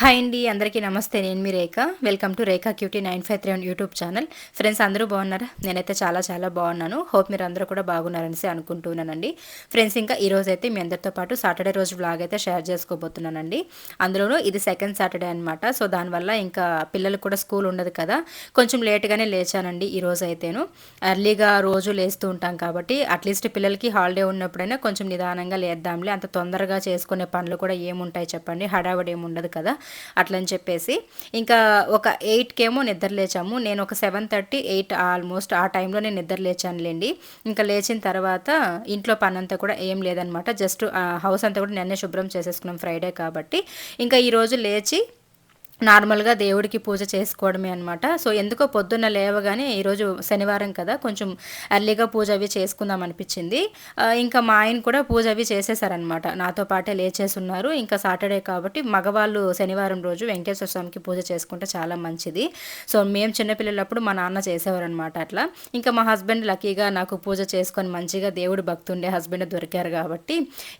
Hi అండి అందరికీ నమస్తే. నేను మీ Rekha. Welcome to Rekha cutie nine five three one YouTube channel friends అందరూ బాగున్నారా? నేనైతే చాలా చాలా బాగున్నాను. హోప్ మీరు అందరూ కూడా బాగున్నారనేసి అనుకుంటున్నానండి. ఫ్రెండ్స్ ఇంకా ఈ రోజు అయితే మీ అందరితో పాటు సాటర్డే రోజు బ్లాగ్ అయితే షేర్ చేసుకోబోతున్నానండి. అందులోనూ ఇది సెకండ్ సాటర్డే అనమాట సో దానివల్ల ఇంకా పిల్లలు కూడా స్కూల్ ఉండదు కదా. కొంచెం లేట్గానే లేచానండి ఈ రోజు అయితేను ఎర్లీగా రోజు లేస్తూ ఉంటాం కాబట్టి అట్లీస్ట్ పిల్లలకి హాలిడే ఉన్నప్పుడైనా కొంచెం నిదానంగా లేద్దాంలే. అంత తొందరగా చేసుకునే పనులు కూడా ఏముంటాయి చెప్పండి. హడావడి ఏమి ఉండదు కదా. అట్లని చెప్పేసి. ఇంకా ఒక ఎయిట్కేమో నిద్ర లేచాము. నేను ఒక సెవెన్ థర్టీ ఎయిట్ ఆల్మోస్ట్ ఆ టైంలో నేను నిద్ర లేచానులేండి. ఇంకా లేచిన తర్వాత ఇంట్లో పని అంతా కూడా ఏం లేదనమాట. జస్ట్ హౌస్ అంతా కూడా నిన్నే శుభ్రం చేసేసుకున్నాం ఫ్రైడే కాబట్టి. ఇంకా ఈరోజు లేచి నార్మల్గా దేవుడికి పూజ చేసుకోవడమే అనమాట సో ఎందుకో పొద్దున్న లేవగానే ఈరోజు శనివారం కదా కొంచెం ఎర్లీగా పూజ అవి చేసుకుందాం అనిపించింది. ఇంకా మా ఆయన కూడా పూజ అవి చేసేసారనమాట నాతో పాటే లేచేసున్నారు. ఇంకా సాటర్డే కాబట్టి మగవాళ్ళు శనివారం రోజు వెంకటేశ్వర స్వామికి పూజ చేసుకుంటే చాలా మంచిది. సో మేము చిన్నపిల్లలప్పుడు మా నాన్న చేసేవారు అనమాట అట్లా. ఇంకా మా హస్బెండ్ లక్కీగా నాకు పూజ చేసుకొని మంచిగా దేవుడు భక్తుండే హస్బెండ్ దొరికారు కాబట్టి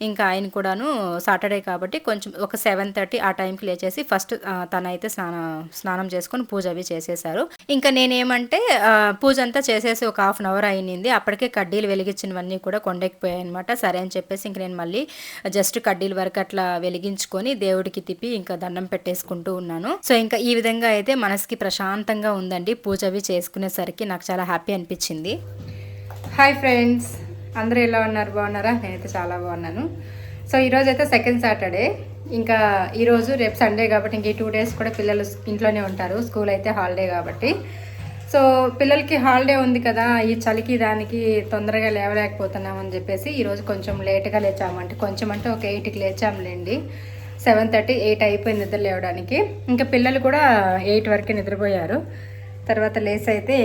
ఇంకా ఆయన కూడాను సాటర్డే కాబట్టి కొంచెం ఒక సెవెన్ థర్టీ ఆ టైంకి లేచేసి ఫస్ట్ తన అయితే స్నానం స్నానం చేసుకొని పూజ అవి చేసేసారు ఇంకా నేనేమంటే పూజ అంతా చేసేసి ఒక హాఫ్ అన్ అవర్ అయింది అప్పటికే కడ్డీలు వెలిగించినవన్నీ కూడా కొండెక్కిపోయాయి అనమాట సరే అని చెప్పేసి ఇంక నేను మళ్ళీ జస్ట్ కడ్డీల వరకు అట్లా వెలిగించుకొని దేవుడికి తిప్పి ఇంకా దండం పెట్టేసుకుంటూ ఉన్నాను. సో ఇంకా ఈ విధంగా అయితే మనసుకి ప్రశాంతంగా ఉందండి. పూజ అవి చేసుకునేసరికి నాకు చాలా హ్యాపీ అనిపించింది. Hi friends. అందరూ ఎలా ఉన్నారు? బాగున్నారా? నేనైతే చాలా బాగున్నాను. సో ఈరోజు అయితే సెకండ్ సాటర్డే. ఇంకా ఈరోజు రేపు సండే కాబట్టి ఇంక ఈ టూ డేస్ కూడా పిల్లలు ఇంట్లోనే ఉంటారు. స్కూల్ అయితే హాలిడే కాబట్టి. సో పిల్లలకి హాలిడే ఉంది కదా ఈ చలికి దానికి తొందరగా లేవలేకపోతున్నామని చెప్పేసి ఈరోజు కొంచెం లేట్గా లేచామంటే కొంచెం అంటే ఒక ఎయిట్కి లేచాంలేండి. సెవెన్ థర్టీ ఎయిట్ అయిపోయింది నిద్ర లేవడానికి. ఇంకా పిల్లలు కూడా ఎయిట్ వరకే నిద్రపోయారు. తర్వాత లేస్ అయితే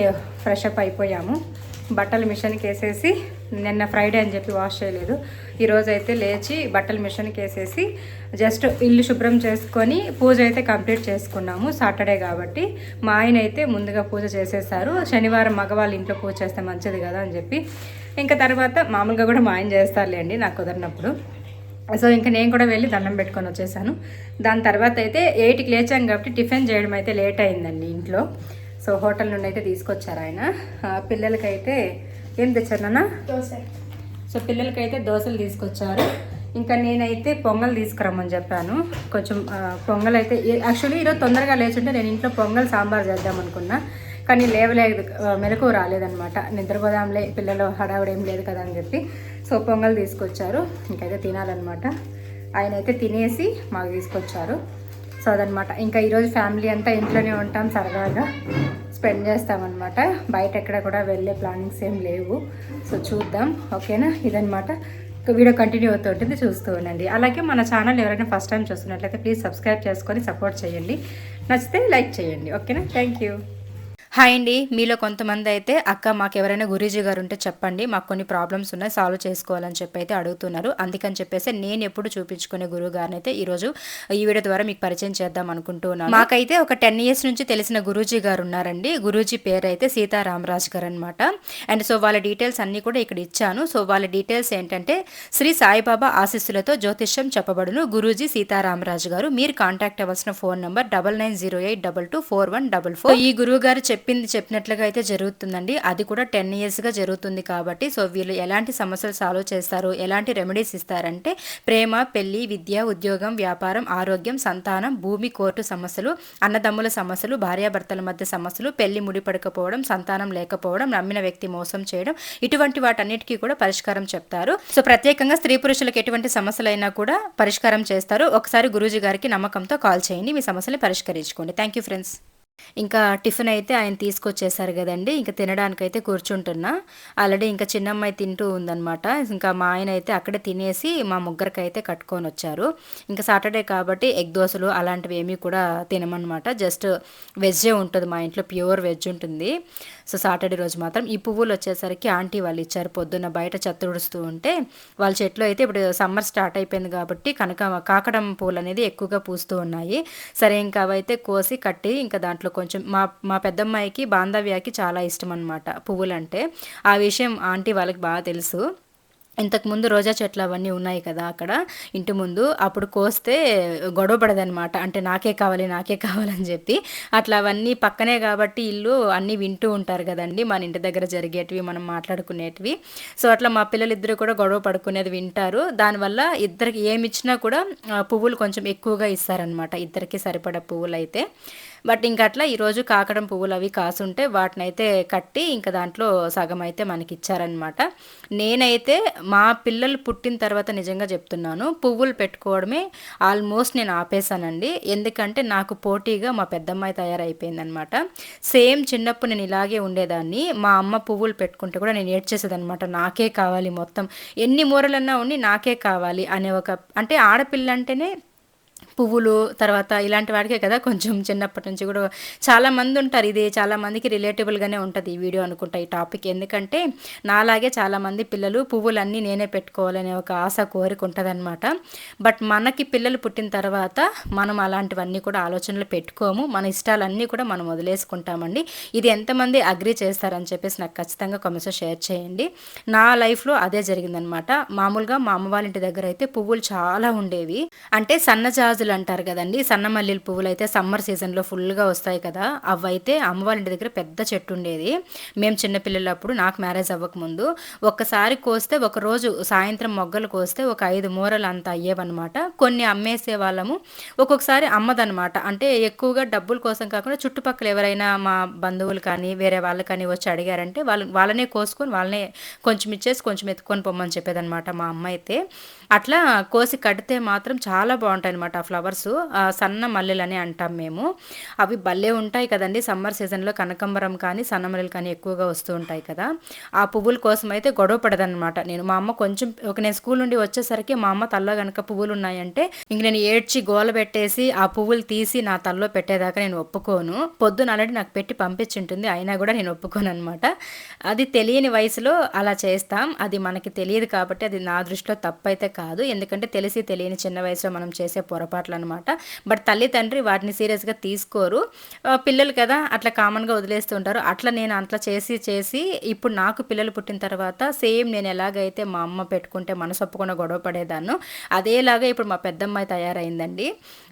ఫ్రెష్ అప్ అయిపోయాము. బట్టలు మిషన్కి వేసేసి నిన్న ఫ్రైడే అని చెప్పి వాష్ చేయలేదు. ఈరోజు అయితే లేచి బట్టలు మిషన్కి వేసేసి జస్ట్ ఇల్లు శుభ్రం చేసుకొని పూజ అయితే కంప్లీట్ చేసుకున్నాము సాటర్డే కాబట్టి. మా ఆయన అయితే ముందుగా పూజ చేసేసారు. శనివారం మగవాళ్ళు ఇంట్లో పూజ చేస్తే మంచిది కదా అని చెప్పి. ఇంకా తర్వాత మామూలుగా కూడా మా ఆయన చేస్తారులేండి నాకు కుదరినప్పుడు. సో ఇంకా నేను కూడా వెళ్ళి దండం పెట్టుకొని వచ్చేసాను. దాని తర్వాత అయితే ఎయిట్కి లేచాను కాబట్టి టిఫిన్ చేయడం అయితే లేట్ అయిందండి ఇంట్లో. సో హోటల్ నుండి అయితే తీసుకొచ్చారు ఆయన. పిల్లలకైతే ఏం తెచ్చారు నాన్న? దోశ. సో పిల్లలకైతే దోశలు తీసుకొచ్చారు. ఇంకా నేనైతే పొంగల్ తీసుకురమ్మని చెప్పాను. కొంచెం పొంగల్ అయితే యాక్చువల్లీ ఈరోజు తొందరగా లేచుంటే నేను ఇంట్లో పొంగల్ సాంబార్ చేద్దాం అనుకున్నా. కానీ లేవలేదు మెలకు రాలేదనమాట నిద్రపోదాంలే పిల్లలు హడావుడు ఏం లేదు కదా అని చెప్పి. సో పొంగల్ తీసుకొచ్చారు. ఇంకైతే తినాలన్నమాట. ఆయన అయితే తినేసి మాకు తీసుకొచ్చారు. సో అదనమాట ఇంకా ఈరోజు ఫ్యామిలీ అంతా ఇంట్లోనే ఉంటాం సరదాగా. స్పెండ్ చేస్తామన్నమాట. బయట ఎక్కడ కూడా వెళ్ళే ప్లానింగ్స్ ఏం లేవు. సో చూద్దాం. ఓకేనా? ఇదనమాట వీడియో కంటిన్యూ అవుతుంటుంది చూస్తూ ఉండండి. అలాగే మన ఛానల్ ఎవరైనా ఫస్ట్ టైం చూస్తున్నట్లయితే ప్లీజ్ సబ్స్క్రైబ్ చేసుకొని సపోర్ట్ చేయండి. నచ్చితే లైక్ చేయండి. ఓకేనా? Thank you. హాయ్ అండి. మీలో కొంతమంది అయితే అక్క మాకు ఎవరైనా గురూజీ గారు ఉంటే చెప్పండి. మాకు కొన్ని ప్రాబ్లమ్స్ ఉన్నాయి. సాల్వ్ చేసుకోవాలని చెప్పి అయితే అడుగుతున్నారు. అందుకని చెప్పేసి నేను ఎప్పుడు చూపించుకునే గురువు గారిని అయితే ఈరోజు ఈ వీడియో ద్వారా మీకు పరిచయం చేద్దాం అనుకుంటున్నాను మాకైతే ఒక టెన్ ఇయర్స్ నుంచి తెలిసిన గురూజీ గారు ఉన్నారండి. గురూజీ పేరు అయితే సీతారామరాజు గారు అనమాట అండ్ సో వాళ్ళ డీటెయిల్స్ అన్ని కూడా ఇక్కడ ఇచ్చాను. సో వాళ్ళ డీటెయిల్స్ ఏంటంటే శ్రీ సాయిబాబా ఆశీస్సులతో జ్యోతిష్యం చెప్పబడును. గురూజీ సీతారామరాజు గారు. మీరు కాంటాక్ట్ అవ్వాల్సిన phone number double nine zero eight double two four one double four. ఈ గురువు గారు చెప్పింది చెప్పినట్లుగా అయితే జరుగుతుందండి. అది కూడా టెన్ ఇయర్స్గా జరుగుతుంది కాబట్టి సో వీళ్ళు ఎలాంటి సమస్యలు సాల్వ్ చేస్తారు ఎలాంటి రెమెడీస్ ఇస్తారంటే ప్రేమ పెళ్ళి విద్య ఉద్యోగం వ్యాపారం ఆరోగ్యం సంతానం భూమి కోర్టు సమస్యలు అన్నదమ్ముల సమస్యలు భార్యాభర్తల మధ్య సమస్యలు పెళ్ళి ముడిపడకపోవడం సంతానం లేకపోవడం నమ్మిన వ్యక్తి మోసం చేయడం ఇటువంటి వాటన్నిటికీ కూడా పరిష్కారం చెప్తారు. సో ప్రత్యేకంగా స్త్రీ పురుషులకు ఎటువంటి సమస్యలైనా కూడా పరిష్కారం చేస్తారు. ఒకసారి గురూజీ గారికి నమ్మకంతో కాల్ చేయండి. మీ సమస్యలు పరిష్కరించుకోండి. Thank you friends. ఇంకా టిఫిన్ అయితే ఆయన తీసుకొచ్చేసారు కదండి. ఇంకా తినడానికైతే కూర్చుంటున్నా. ఆల్రెడీ ఇంకా చిన్నమ్మాయి తింటూ ఉందనమాట ఇంకా మా ఆయన అయితే అక్కడే తినేసి మా ముగ్గురికి అయితే కట్టుకొని వచ్చారు. ఇంకా సాటర్డే కాబట్టి ఎగ్ దోశలు అలాంటివి ఏమీ కూడా తినమన్నమాట. జస్ట్ వెజ్జే ఉంటుంది మా ఇంట్లో ప్యూర్ వెజ్ ఉంటుంది. సో సాటర్డే రోజు మాత్రం ఈ పువ్వులు వచ్చేసరికి ఆంటీ వాళ్ళు ఇచ్చారు. పొద్దున్న బయట చెత్తడుస్తూ ఉంటే వాళ్ళ చెట్లు అయితే ఇప్పుడు సమ్మర్ స్టార్ట్ అయిపోయింది కాబట్టి కనుక కాకడం పూలు అనేది ఎక్కువగా పూస్తూ ఉన్నాయి. సరే ఇంకా అవైతే కోసి కట్టి ఇంకా దాంట్లో కొంచెం మా మా పెద్దమ్మాయికి బాంధవ్యాకి చాలా ఇష్టం అనమాట పువ్వులంటే. ఆ విషయం ఆంటీ వాళ్ళకి బాగా తెలుసు. ఇంతకుముందు రోజా చెట్లు అవన్నీ ఉన్నాయి కదా అక్కడ ఇంటి ముందు. అప్పుడు కోస్తే గొడవ పడదనమాట అంటే నాకే కావాలి నాకే కావాలని చెప్పి. అట్లా అవన్నీ పక్కనే కాబట్టి ఇల్లు అన్నీ వింటూ ఉంటారు కదండి. మన ఇంటి దగ్గర జరిగేటివి మనం మాట్లాడుకునేటివి. సో అట్లా మా పిల్లలు ఇద్దరు కూడా గొడవ పడుకునేది వింటారు. దానివల్ల ఇద్దరికి ఏమి ఇచ్చినా కూడా పువ్వులు కొంచెం ఎక్కువగా ఇస్తారనమాట ఇద్దరికి సరిపడ పువ్వులు అయితే బట్ ఇంక అట్లా ఈరోజు కాకడం పువ్వులు అవి కాసుంటే వాటిని అయితే కట్టి ఇంకా దాంట్లో సగం అయితే మనకి ఇచ్చారనమాట నేనైతే మా పిల్లలు పుట్టిన తర్వాత నిజంగా చెప్తున్నాను పువ్వులు పెట్టుకోవడమే ఆల్మోస్ట్ నేను ఆపేశానండి. ఎందుకంటే నాకు పోటీగా మా పెద్దమ్మాయి తయారైపోయిందనమాట సేమ్ చిన్నప్పుడు నేను ఇలాగే ఉండేదాన్ని మా అమ్మ పువ్వులు పెట్టుకుంటే కూడా నేను ఏడ్చేసేదనమాట నాకే కావాలి మొత్తం ఎన్ని మూరలన్నా ఉండి నాకే కావాలి అనే ఒక అంటే ఆడపిల్ల అంటేనే పువ్వులు తర్వాత ఇలాంటి వాడికే కదా కొంచెం చిన్నప్పటి నుంచి కూడా చాలామంది ఉంటారు. ఇది చాలామందికి రిలేటబుల్గానే ఉంటుంది ఈ వీడియో అనుకుంటా ఈ టాపిక్ ఎందుకంటే నాలాగే చాలామంది పిల్లలు పువ్వులన్నీ నేనే పెట్టుకోవాలనే ఒక ఆశ కోరిక ఉంటుందన్నమాట. బట్ మనకి పిల్లలు పుట్టిన తర్వాత మనం అలాంటివన్నీ కూడా ఆలోచనలు పెట్టుకోము. మన ఇష్టాలన్నీ కూడా మనం వదిలేసుకుంటామండి. ఇది ఎంతమంది అగ్రి చేస్తారని చెప్పేసి నాకు ఖచ్చితంగా కామెంట్స్ షేర్ చేయండి. నా లైఫ్లో అదే జరిగిందనమాట మామూలుగా మా అమ్మ వాళ్ళ ఇంటి దగ్గర అయితే పువ్వులు చాలా ఉండేవి. అంటే సన్నజాజు రోజులు అంటారు కదండి. సన్న మల్లెల పువ్వులు అయితే సమ్మర్ సీజన్లో ఫుల్గా వస్తాయి కదా. అవైతే అమ్మవారి ఇంటి దగ్గర పెద్ద చెట్టు ఉండేది. మేము చిన్నపిల్లలప్పుడు నాకు మ్యారేజ్ అవ్వకముందు ఒక్కసారి కోస్తే ఒక రోజు సాయంత్రం మొగ్గలు కోస్తే ఒక ఐదు మూరలు అంత అయ్యేవన్నమాట. కొన్ని అమ్మేసే వాళ్ళము. ఒక్కొక్కసారి అమ్మదనమాట అంటే ఎక్కువగా డబ్బుల కోసం కాకుండా చుట్టుపక్కల ఎవరైనా మా బంధువులు కానీ వేరే వాళ్ళు కానీ వచ్చి అడిగారంటే వాళ్ళు వాళ్ళనే కోసుకొని వాళ్ళనే కొంచెం ఇచ్చేసి కొంచెం ఎత్తుకొని పొమ్మని చెప్పేదనమాట మా అమ్మ అయితే. అట్లా కోసి కడితే మాత్రం చాలా బాగుంటాయి అనమాట ఆ ఫ్లవర్స్ సన్న మల్లెలు అంటాం మేము. అవి భలే ఉంటాయి కదండి. సమ్మర్ సీజన్లో కనకంబరం కానీ సన్న మల్లెలు కానీ ఎక్కువగా వస్తూ ఉంటాయి కదా. ఆ పువ్వుల కోసం అయితే గొడవ పడదనమాట నేను మా అమ్మ కొంచెం ఒక నేను స్కూల్ నుండి వచ్చేసరికి మా అమ్మ తల్లో కనుక పువ్వులు ఉన్నాయంటే ఇంక నేను ఏడ్చి గోల పెట్టేసి ఆ పువ్వులు తీసి నా తల్లో పెట్టేదాకా నేను ఒప్పుకోను. పొద్దున ఆల్రెడీ నాకు పెట్టి పంపించుంటుంది. అయినా కూడా నేను ఒప్పుకోను అనమాట అది తెలియని వయసులో అలా చేస్తాం. అది మనకి తెలియదు కాబట్టి అది నా దృష్టిలో తప్పైతే కాదు. ఎందుకంటే తెలిసి తెలియని చిన్న వయసులో మనం చేసే పొరపాటు అలవాట్లు అనమాట బట్ తల్లి తండ్రి వాటిని సీరియస్గా తీసుకోరు. పిల్లలు కదా అట్లా కామన్గా వదిలేస్తూ ఉంటారు. అట్లా నేను అట్లా చేసి చేసి ఇప్పుడు నాకు పిల్లలు పుట్టిన తర్వాత సేమ్ నేను ఎలాగైతే మా అమ్మ పెట్టుకుంటే మనసొప్పకుండా గొడవ పడేదాను అదేలాగా ఇప్పుడు మా పెద్దమ్మాయి తయారైందండి.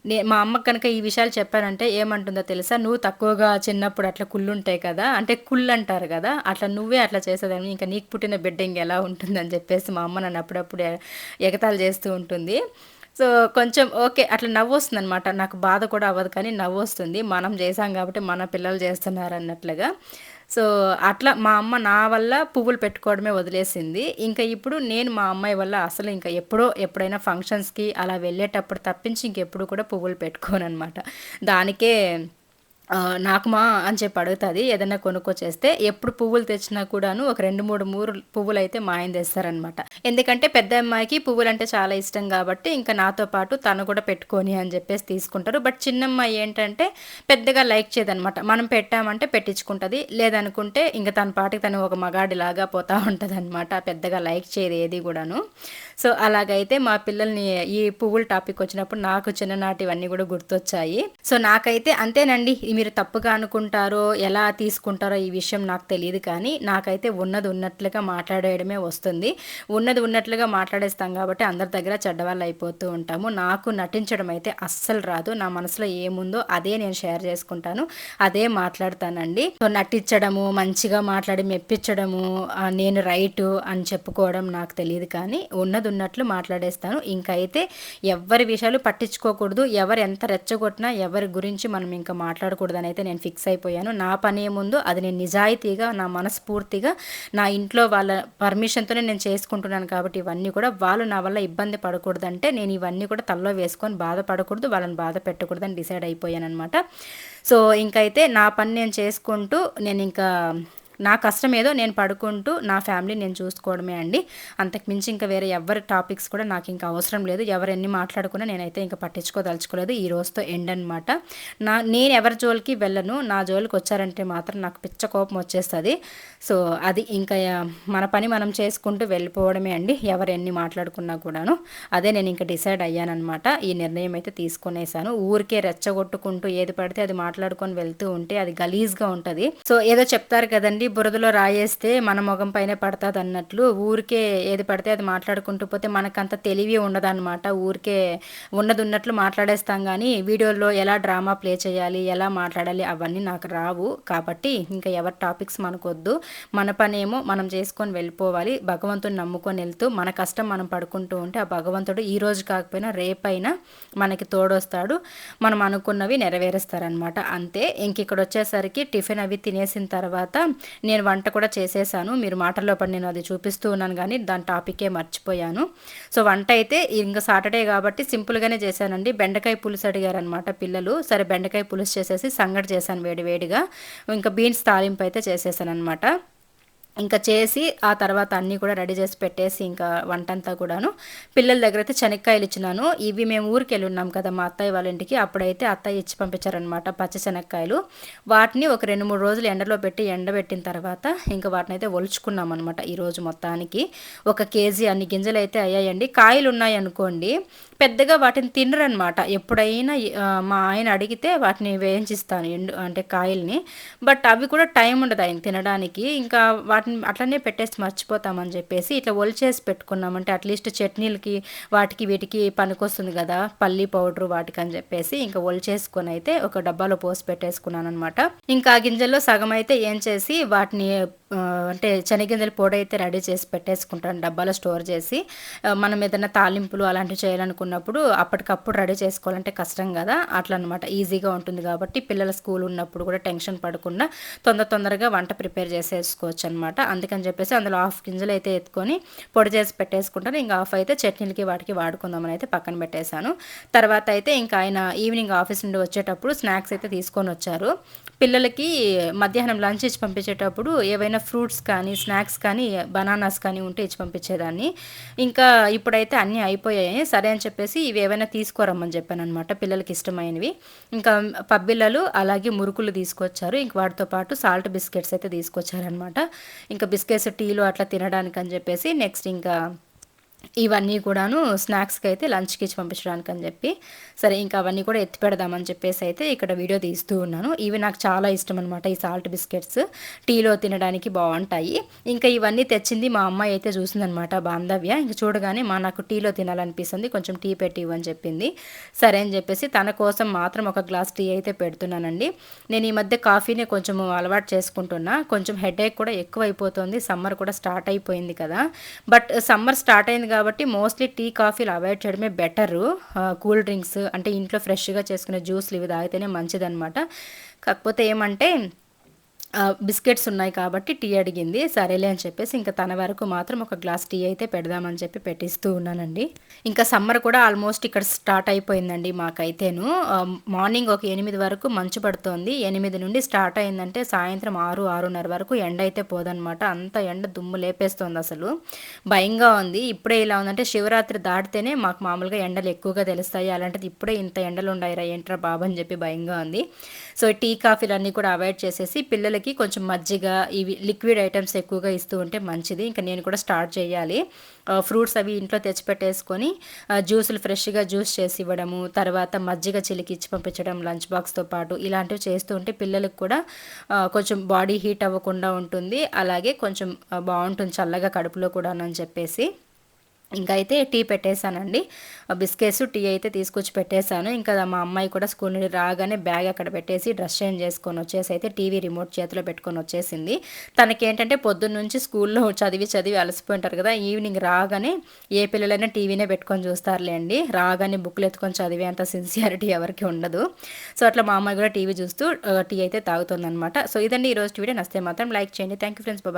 నే మా అమ్మ కనుక ఈ విషయాలు చెప్పానంటే ఏమంటుందో తెలుసా? నువ్వు తక్కువగా చిన్నప్పుడు అట్లా కుళ్ళు ఉంటాయి కదా అంటే కుళ్ళు అంటారు కదా అట్లా నువ్వే అట్లా చేసేదాన్ని ఇంకా నీకు పుట్టిన బిడ్డ ఇంకెలా ఉంటుందని చెప్పేసి మా అమ్మ నన్ను అప్పుడప్పుడు ఎగతాలు చేస్తూ ఉంటుంది. సో కొంచెం ఓకే అట్లా నవ్వు వస్తుంది అనమాట నాకు బాధ కూడా అవ్వదు కానీ నవ్వు వస్తుంది మనం చేసాం కాబట్టి మన పిల్లలు చేస్తున్నారు అన్నట్లుగా. సో అట్లా మా అమ్మ నా వల్ల పువ్వులు పెట్టుకోవడమే వదిలేసింది. ఇంకా ఇప్పుడు నేను మా అమ్మాయి వల్ల అసలు ఇంకా ఎప్పుడో ఎప్పుడైనా ఫంక్షన్స్కి అలా వెళ్ళేటప్పుడు తప్పించి ఇంకెప్పుడు కూడా పువ్వులు పెట్టుకోను అనమాట దానికే నాకు మా అని చెప్పి అడుగుతుంది ఏదైనా కొనుక్కొచ్చేస్తే ఎప్పుడు పువ్వులు తెచ్చినా కూడాను ఒక రెండు మూడు మూడు పువ్వులు అయితే మా ఆయన తెస్తారనమాట ఎందుకంటే పెద్ద అమ్మాయికి పువ్వులు అంటే చాలా ఇష్టం కాబట్టి ఇంకా నాతో పాటు తను కూడా పెట్టుకొని అని చెప్పేసి తీసుకుంటారు. బట్ చిన్నమ్మాయి ఏంటంటే పెద్దగా లైక్ చేయదనమాట మనం పెట్టామంటే పెట్టించుకుంటుంది లేదనుకుంటే ఇంకా తన పాటికి తను ఒక మగాడిలాగా పోతా ఉంటుంది అనమాట పెద్దగా లైక్ చేయదు ఏది కూడాను. సో అలాగైతే మా పిల్లల్ని ఈ పువ్వుల టాపిక్ వచ్చినప్పుడు నాకు చిన్ననాటివన్నీ కూడా గుర్తొచ్చాయి. సో నాకైతే అంతేనండి మీరు తప్పుగా అనుకుంటారో ఎలా తీసుకుంటారో ఈ విషయం నాకు తెలియదు కానీ నాకైతే ఉన్నది ఉన్నట్లుగా మాట్లాడేయడమే వస్తుంది. ఉన్నది ఉన్నట్లుగా మాట్లాడేస్తాం కాబట్టి అందరి దగ్గర చెడ్డవాళ్ళు అయిపోతూ ఉంటాము. నాకు నటించడం అయితే అస్సలు రాదు. నా మనసులో ఏముందో అదే నేను షేర్ చేసుకుంటాను అదే మాట్లాడతానండి. సో నటించడము మంచిగా మాట్లాడి మెప్పించడము నేను రైటు అని చెప్పుకోవడం నాకు తెలియదు కానీ ఉన్నది ఉన్నట్లు మాట్లాడేస్తాను. ఇంకైతే ఎవరి విషయాలు పట్టించుకోకూడదు. ఎవరు ఎంత రెచ్చగొట్టినా ఎవరి గురించి మనం ఇంకా మాట్లాడకూడదు అయితే నేను ఫిక్స్ అయిపోయాను. నా పని ఏముందో అది నేను నిజాయితీగా నా మనస్ఫూర్తిగా నా ఇంట్లో వాళ్ళ పర్మిషన్తోనే నేను చేసుకుంటున్నాను కాబట్టి ఇవన్నీ కూడా వాళ్ళు నా వల్ల ఇబ్బంది పడకూడదంటే నేను ఇవన్నీ కూడా తల్లో వేసుకొని బాధపడకూడదు వాళ్ళని బాధ పెట్టకూడదని డిసైడ్ అయిపోయాను అనమాట సో ఇంకైతే నా పని నేను చేసుకుంటూ నేను ఇంకా నా కష్టం ఏదో నేను పడుకుంటూ నా ఫ్యామిలీ నేను చూసుకోవడమే అండి. అంతకు మించి ఇంకా వేరే ఎవరి టాపిక్స్ కూడా నాకు ఇంకా అవసరం లేదు. ఎవరు ఎన్ని మాట్లాడుకున్నా నేనైతే ఇంకా పట్టించుకోదలుచుకోలేదు. ఈ రోజుతో ఎండ్ అనమాట నా నేను ఎవరి జోలికి వెళ్ళను. నా జోలికి వచ్చారంటే మాత్రం నాకు పిచ్చ కోపం వచ్చేస్తుంది. సో అది ఇంకా మన పని మనం చేసుకుంటూ వెళ్ళిపోవడమే అండి. ఎవరు ఎన్ని మాట్లాడుకున్నా కూడాను. అదే నేను ఇంకా డిసైడ్ అయ్యానమాట ఈ నిర్ణయం అయితే తీసుకునేసాను. ఊరికే రెచ్చగొట్టుకుంటూ ఏది పడితే అది మాట్లాడుకొని వెళ్తూ ఉంటే అది గలీజ్గా ఉంటుంది. సో ఏదో చెప్తారు కదండి అండి బురదలో రాయేస్తే మన ముఖం పైనే పడుతుంది అన్నట్లు ఊరికే ఏది పడితే అది మాట్లాడుకుంటూ పోతే మనకంత తెలివి ఉండదన్నమాట. ఊరికే ఉన్నది ఉన్నట్లు మాట్లాడేస్తాం కానీ వీడియోలో ఎలా డ్రామా ప్లే చేయాలి ఎలా మాట్లాడాలి అవన్నీ నాకు రావు. కాబట్టి ఇంకా ఎవరి టాపిక్స్ మనకొద్దు. మన పనేమో మనం చేసుకొని వెళ్ళిపోవాలి. భగవంతుని నమ్ముకొని వెళ్తూ మన కష్టం మనం పడుకుంటూ ఉంటే ఆ భగవంతుడు ఈ రోజు కాకపోయినా రేపైనా మనకి తోడొస్తాడు. మనం అనుకున్నవి నెరవేరుస్తారనమాట అంతే. ఇంక ఇక్కడ వచ్చేసరికి టిఫిన్ అవి తినేసిన తర్వాత నేను వంట కూడా చేసేసాను. మీరు మాటల్లో పడి నేను అది చూపిస్తూ ఉన్నాను కానీ దాని టాపికే మర్చిపోయాను. సో వంట అయితే ఇంకా సాటర్డే కాబట్టి సింపుల్గానే చేశానండి. బెండకాయ పులుసు అడిగారనమాట పిల్లలు. సరే బెండకాయ పులుసు చేసేసి సంగటి చేశాను వేడి వేడిగా. ఇంకా బీన్స్ తాలింపు అయితే చేసేసాను అనమాట ఇంకా చేసి ఆ తర్వాత అన్నీ కూడా రెడీ చేసి పెట్టేసి ఇంకా వంటంతా కూడాను. పిల్లల దగ్గర అయితే శనక్కాయలు ఇచ్చినాను. ఇవి మేము ఊరికి వెళ్ళి ఉన్నాం కదా మా అత్తయ్య వాళ్ళ ఇంటికి. అప్పుడైతే అత్తయ్య ఇచ్చి పంపించారనమాట పచ్చ శనక్కాయలు. వాటిని ఒక రెండు మూడు రోజులు ఎండలో పెట్టి ఎండబెట్టిన తర్వాత ఇంకా వాటిని అయితే ఒలుచుకున్నాం అనమాట ఈరోజు మొత్తానికి. ఒక కేజీ అన్ని గింజలు అయితే అయ్యాయండి. కాయలు ఉన్నాయి అనుకోండి పెద్దగా వాటిని తినరనమాట. ఎప్పుడైనా మా ఆయన అడిగితే వాటిని వేయించిస్తాను ఎండు అంటే కాయల్ని. బట్ అవి కూడా టైం ఉండదు ఆయన తినడానికి. ఇంకా వాటిని అట్లనే పెట్టేసి మర్చిపోతామని చెప్పేసి ఇట్లా ఒలిచేసి పెట్టుకున్నామంటే అట్లీస్ట్ చట్నీలకి వాటికి వీటికి పనికొస్తుంది కదా పల్లి పౌడర్ వాటికి అని చెప్పేసి ఇంకా ఒలిచేసుకొని అయితే ఒక డబ్బాలో పోసి పెట్టేసుకున్నాను అనమాట ఇంకా ఆ గింజల్లో సగం అయితే ఏం చేసి వాటిని అంటే శనగింజల పొడి అయితే రెడీ చేసి పెట్టేసుకుంటాను డబ్బాలో స్టోర్ చేసి. మనం ఏదైనా తాలింపులు అలాంటివి ఉన్నప్పుడు అప్పటికప్పుడు రెడీ చేసుకోవాలంటే కష్టం కదా. అట్లా అనమాట ఈజీగా ఉంటుంది కాబట్టి పిల్లల స్కూల్ ఉన్నప్పుడు కూడా టెన్షన్ పడకుండా తొందర తొందరగా వంట ప్రిపేర్ చేసేసుకోవచ్చు అనమాట అందుకని చెప్పేసి అందులో హాఫ్ గింజలు అయితే ఎత్తుకొని పొడి చేసి పెట్టేసుకుంటాను. ఇంకా హాఫ్ అయితే చట్నీలకి వాటికి వాడుకుందామని అయితే పక్కన పెట్టేశాను. తర్వాత అయితే ఇంకా ఆయన ఈవినింగ్ ఆఫీస్ నుండి వచ్చేటప్పుడు స్నాక్స్ అయితే తీసుకొని వచ్చారు. పిల్లలకి మధ్యాహ్నం లంచ్ ఇచ్చి పంపించేటప్పుడు ఏవైనా ఫ్రూట్స్ కానీ స్నాక్స్ కానీ బనానాస్ కానీ ఉంటే ఇచ్చి పంపించేదాన్ని. ఇంకా ఇప్పుడైతే అన్నీ అయిపోయాయి. సరే అని చెప్పి చెప్పేసి ఇవి ఏవైనా తీసుకోరమ్మని చెప్పాను అనమాట పిల్లలకి ఇష్టమైనవి. ఇంకా పబ్బిళ్ళలు అలాగే మురుకులు తీసుకొచ్చారు. ఇంక వాటితో పాటు సాల్ట్ బిస్కెట్స్ అయితే తీసుకొచ్చారనమాట ఇంకా బిస్కెట్స్ టీలు అట్లా తినడానికి అని చెప్పేసి నెక్స్ట్ ఇంకా ఇవన్నీ కూడాను స్నాక్స్కి అయితే లంచ్కి ఇచ్చి పంపించడానికి అని చెప్పి సరే ఇంకా అవన్నీ కూడా ఎత్తి పెడదామని చెప్పేసి అయితే ఇక్కడ వీడియో తీస్తూ ఉన్నాను. ఇవి నాకు చాలా ఇష్టం అనమాట ఈ సాల్ట్ బిస్కెట్స్. టీలో తినడానికి బాగుంటాయి ఇంకా ఇవన్నీ తెచ్చింది మా అమ్మాయి అయితే చూసిందనమాట బాంధవ్య. ఇంక చూడగానే మా నాకు టీలో తినాలనిపిస్తుంది కొంచెం టీ పెట్టి ఇవ్వని చెప్పింది. సరే అని చెప్పేసి తన కోసం మాత్రం ఒక గ్లాస్ టీ అయితే పెడుతున్నానండి. నేను ఈ మధ్య కాఫీనే కొంచెం అలవాటు చేసుకుంటున్నా. కొంచెం హెడేక్ కూడా ఎక్కువ అయిపోతుంది సమ్మర్ కూడా స్టార్ట్ అయిపోయింది కదా. బట్ సమ్మర్ స్టార్ట్ అయింది కాబట్టి మోస్ట్లీ టీ కాఫీలు అవాయిడ్ చేయడమే బెటరు కూల్ డ్రింక్స్ అంటే ఇంట్లో ఫ్రెష్గా చేసుకునే జ్యూస్లు ఇవి తాగితేనే మంచిదన్నమాట. కాకపోతే ఏమంటే బిస్కెట్స్ ఉన్నాయి కాబట్టి టీ అడిగింది సరేలే అని చెప్పేసి ఇంకా తన వరకు మాత్రం ఒక గ్లాస్ టీ అయితే పెడదామని చెప్పి పెట్టిస్తూ ఉన్నానండి. ఇంకా సమ్మర్ కూడా ఆల్మోస్ట్ ఇక్కడ స్టార్ట్ అయిపోయిందండి మాకైతేను. మార్నింగ్ ఒక ఎనిమిది వరకు మంచు పడుతోంది. ఎనిమిది నుండి స్టార్ట్ అయిందంటే సాయంత్రం ఆరు ఆరున్నర వరకు ఎండ అయితే పోదనమాట అంత ఎండ దుమ్ము లేపేస్తోంది అసలు. భయంగా ఉంది. ఇప్పుడే ఇలా ఉందంటే శివరాత్రి దాటితేనే మాకు మామూలుగా ఎండలు ఎక్కువగా తెలుస్తాయి. అలాంటిది ఇప్పుడే ఇంత ఎండలు ఉన్నాయిరా ఏంట్రా బాబు అని చెప్పి భయంగా ఉంది. సో టీ కాఫీలు అన్నీ కూడా అవాయిడ్ చేసేసి పిల్లలకి పిల్లలకి కొంచెం మజ్జిగ ఇవి లిక్విడ్ ఐటమ్స్ ఎక్కువగా ఇస్తూ ఉంటే మంచిది. ఇంకా నేను కూడా స్టార్ట్ చేయాలి. ఫ్రూట్స్ అవి ఇంట్లో తెచ్చిపెట్టేసుకొని జ్యూసులు ఫ్రెష్గా జ్యూస్ చేసి ఇవ్వడము తర్వాత మజ్జిగ చిలికి ఇచ్చి పంపించడం లంచ్ బాక్స్తో పాటు ఇలాంటివి చేస్తూ ఉంటే పిల్లలకు కూడా కొంచెం బాడీ హీట్ అవ్వకుండా ఉంటుంది. అలాగే కొంచెం బాగుంటుంది చల్లగా కడుపులో కూడా అని చెప్పేసి. ఇంకా అయితే టీ పెట్టేశానండి. బిస్కెట్స్ టీ అయితే తీసుకొచ్చి పెట్టేశాను. ఇంకా మా అమ్మాయి కూడా స్కూల్ నుండి రాగానే బ్యాగ్ అక్కడ పెట్టేసి డ్రెస్ చేంజ్ చేసుకొని వచ్చేసి అయితే టీవీ రిమోట్ చేతిలో పెట్టుకొని వచ్చేసింది. తనకి ఏంటంటే పొద్దున్న నుంచి స్కూల్లో చదివి చదివి అలసిపోయింటారు కదా ఈవినింగ్ రాగానే ఏ పిల్లలైనా టీవీనే పెట్టుకొని చూస్తారులేండి రాగానే బుక్లు ఎత్తుకొని చదివే అంత సిన్సియారిటీ ఎవరికి ఉండదు. సో అట్లా మా అమ్మాయి కూడా టీవీ చూస్తూ టీ అయితే తాగుతుంది అనమాట సో ఇదండి ఈరోజు వీడియో. నస్తే మాత్రం లైక్ చేయండి. Thank you friends bye.